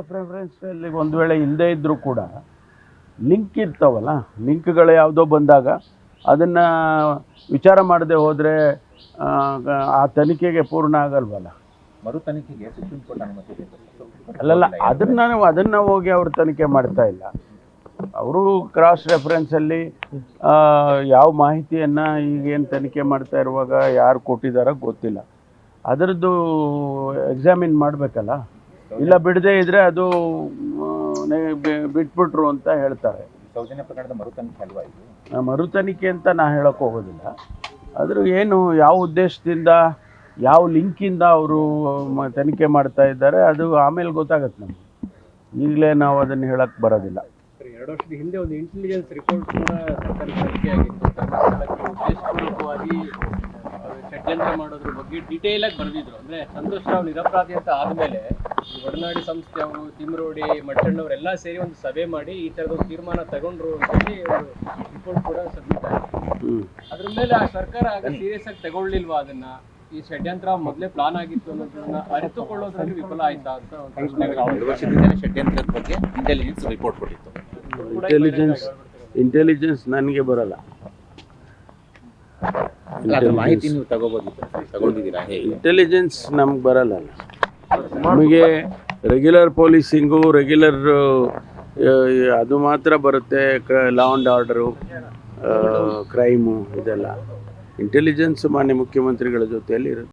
ಪ್ರಿಫರೆನ್ಸಲ್ಲಿ ಒಂದು ವೇಳೆ ಇಲ್ಲದೇ ಇದ್ದರೂ ಕೂಡ ಲಿಂಕ್ ಇರ್ತಾವಲ್ಲ ಲಿಂಕ್ಗಳು ಯಾವುದೋ ಬಂದಾಗ ಅದನ್ನು ವಿಚಾರ ಮಾಡದೆ ಹೋದರೆ ಆ ತನಿಖೆಗೆ ಪೂರ್ಣ ಆಗಲ್ವಲ್ಲ? ಮರು ತನಿಖೆಗೆ ಸುಪ್ರೀಂ ಕೋರ್ಟ್ ಅನುಮತಿ ಅಲ್ಲಲ್ಲ ಅದನ್ನು ನಾವು ಅದನ್ನು ಹೋಗಿ ಅವರು ತನಿಖೆ ಮಾಡ್ತಾ ಇಲ್ಲ. ಅವರು ಕ್ರಾಸ್ ರೆಫರೆನ್ಸಲ್ಲಿ ಯಾವ ಮಾಹಿತಿಯನ್ನು ಈಗೇನು ತನಿಖೆ ಮಾಡ್ತಾ ಇರುವಾಗ ಯಾರು ಕೊಟ್ಟಿದ್ದಾರೋ ಗೊತ್ತಿಲ್ಲ. ಅದರದ್ದು ಎಕ್ಸಾಮಿನ್ ಮಾಡಬೇಕಲ್ಲ? ಇಲ್ಲ ಬಿಡದೇ ಇದ್ರೆ ಅದು ಬಿಟ್ಬಿಟ್ರು ಅಂತ ಹೇಳ್ತಾರೆ. ಸೌಜನ್ಯ ಪ್ರಕರಣದ ಅಲ್ವಾ ಇದು? ಅಂತ ನಾ ಹೇಳಕ್ ಹೋಗೋದಿಲ್ಲ. ಆದರೂ ಏನು ಯಾವ ಉದ್ದೇಶದಿಂದ ಯಾವ ಲಿಂಕಿಂದ ಅವರು ತನಿಖೆ ಮಾಡ್ತಾ ಇದ್ದಾರೆ ಅದು ಆಮೇಲೆ ಗೊತ್ತಾಗತ್ತೆ ನಮಗೆ. ಈಗಲೇ ನಾವು ಅದನ್ನು ಹೇಳಕ್ಕೆ ಬರೋದಿಲ್ಲ. ಎರಡು ವರ್ಷದ ಹಿಂದೆ ಒಂದು ಇಂಟೆಲಿಜೆನ್ಸ್ ರಿಪೋರ್ಟ್ ಕೂಡ ಸರ್ಕಾರಿ ತನಿಖೆ ಆಗಿತ್ತು ಷಡ್ಯಂತ್ರ ಮಾಡೋದ್ರ ಬಗ್ಗೆ ಡೀಟೇಲ್ ಆಗಿ ಬರೆದಿದ್ರು. ಅಂದ್ರೆ ಸಂತೋಷ್ ರಾವ್ ನಿರಪರಾಧಿ ಅಂತ ಆದ್ಮೇಲೆ ಈ ಒಡನಾಡಿ ಸಂಸ್ಥೆ ಅವರು ತಿಮ್ರೋಡಿ ಮಟ್ಟಣ್ಣವರೆಲ್ಲ ಸೇರಿ ಒಂದು ಸಭೆ ಮಾಡಿ ಈ ತರದ ಒಂದು ತೀರ್ಮಾನ ತಗೊಂಡ್ರು ಅಂತ ಹೇಳಿ ಒಂದು ರಿಪೋರ್ಟ್ ಕೂಡ ಸಬ್ಮಿಟ್ ಆಗಿದೆ ಅದ್ರ ಮೇಲೆ ಆ ಸರ್ಕಾರ ಆಗ ಸೀರಿಯಸ್ ಆಗಿ ತಗೊಳ್ಳಿಲ್ವಾ ಅದನ್ನ? ಈ ಷಡ್ಯಂತ್ರ ಮೊದಲೇ ಪ್ಲಾನ್ ಆಗಿತ್ತು ಅನ್ನೋದನ್ನ ಅರಿತುಕೊಳ್ಳೋದ್ರಲ್ಲಿ ವಿಫಲ ಆಯ್ತಾ ಅಂತ ಎರಡು ವರ್ಷದಿಂದ ಷಡ್ಯಂತ್ರದ ಬಗ್ಗೆ ಇಂಟೆಲಿಜೆನ್ಸ್ ರಿಪೋರ್ಟ್ ಕೊಟ್ಟಿತ್ತು. ಇಂಟೆಲಿಜೆನ್ಸ್ ಇಂಟೆಲಿಜೆನ್ಸ್ ನನಗೆ ಬರಲ್ಲ. ಅದ್ರ ಮಾಹಿತಿ ನೀವು ತಗೋಬೋದಿತ್ತು ತಗೊಂಡಿದ್ದೀರಾ? ಹೇಗೆ? ಇಂಟೆಲಿಜೆನ್ಸ್ ನಮ್ಗೆ ಬರಲ್ಲ. ನಮಗೆ ರೆಗ್ಯುಲರ್ ಪೊಲೀಸಿಂಗು ರೆಗ್ಯುಲರ್ ಅದು ಮಾತ್ರ ಬರುತ್ತೆ. ಲಾ ಆ್ಯಂಡ್ ಆರ್ಡರು ಕ್ರೈಮು ಇದೆಲ್ಲ. ಇಂಟೆಲಿಜೆನ್ಸ್ ಮಾನ್ಯ ಮುಖ್ಯಮಂತ್ರಿಗಳ ಜೊತೆಯಲ್ಲಿ ಇರುತ್ತೆ.